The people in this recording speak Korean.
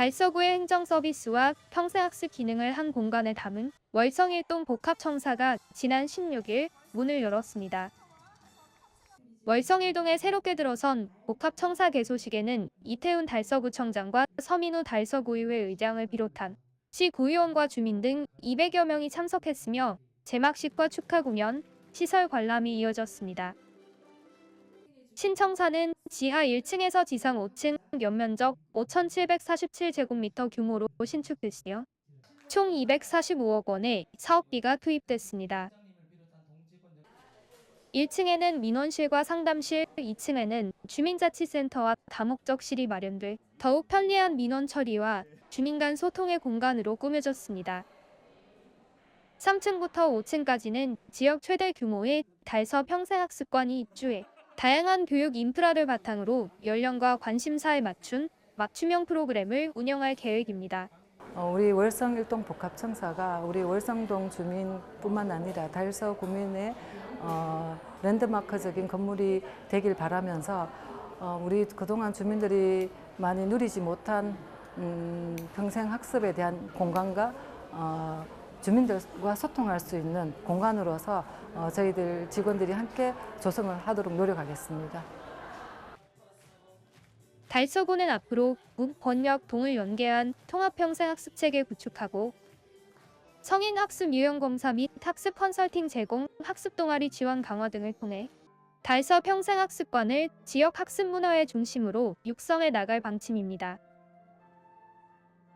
달서구의 행정 서비스와 평생학습 기능을 한 공간에 담은 월성일동 복합청사가 지난 16일 문을 열었습니다. 월성일동에 새롭게 들어선 복합청사 개소식에는 이태훈 달서구청장과 서민우 달서구의회 의장을 비롯한 시 구의원과 주민 등 200여 명이 참석했으며 제막식과 축하 공연, 시설 관람이 이어졌습니다. 신청사는 지하 1층에서 지상 5층 연면적 5,747제곱미터 규모로 신축됐으며 총 245억 원의 사업비가 투입됐습니다. 1층에는 민원실과 상담실, 2층에는 주민자치센터와 다목적실이 마련돼 더욱 편리한 민원 처리와 주민 간 소통의 공간으로 꾸며졌습니다. 3층부터 5층까지는 지역 최대 규모의 달서 평생학습관이 입주해 다양한 교육 인프라를 바탕으로 연령과 관심사에 맞춘 맞춤형 프로그램을 운영할 계획입니다. 어, 우리 월성 일동 복합청사가 우리 월성동 주민뿐만 아니라 달서 구민의 어, 랜드마크적인 건물이 되길 바라면서 어, 우리 그동안 주민들이 많이 누리지 못한 음, 평생 학습에 대한 공간과 어, 주민들과 소통할 수 있는 공간으로서 어, 저희들 직원들이 함께 조성을 하도록 노력하겠습니다. 달서구는 앞으로 묵, 번역, 동을 연계한 통합평생학습 체계 구축하고 성인 학습 유형 검사 및 학습 컨설팅 제공, 학습 동아리 지원 강화 등을 통해 달서 평생학습관을 지역 학습 문화의 중심으로 육성해 나갈 방침입니다.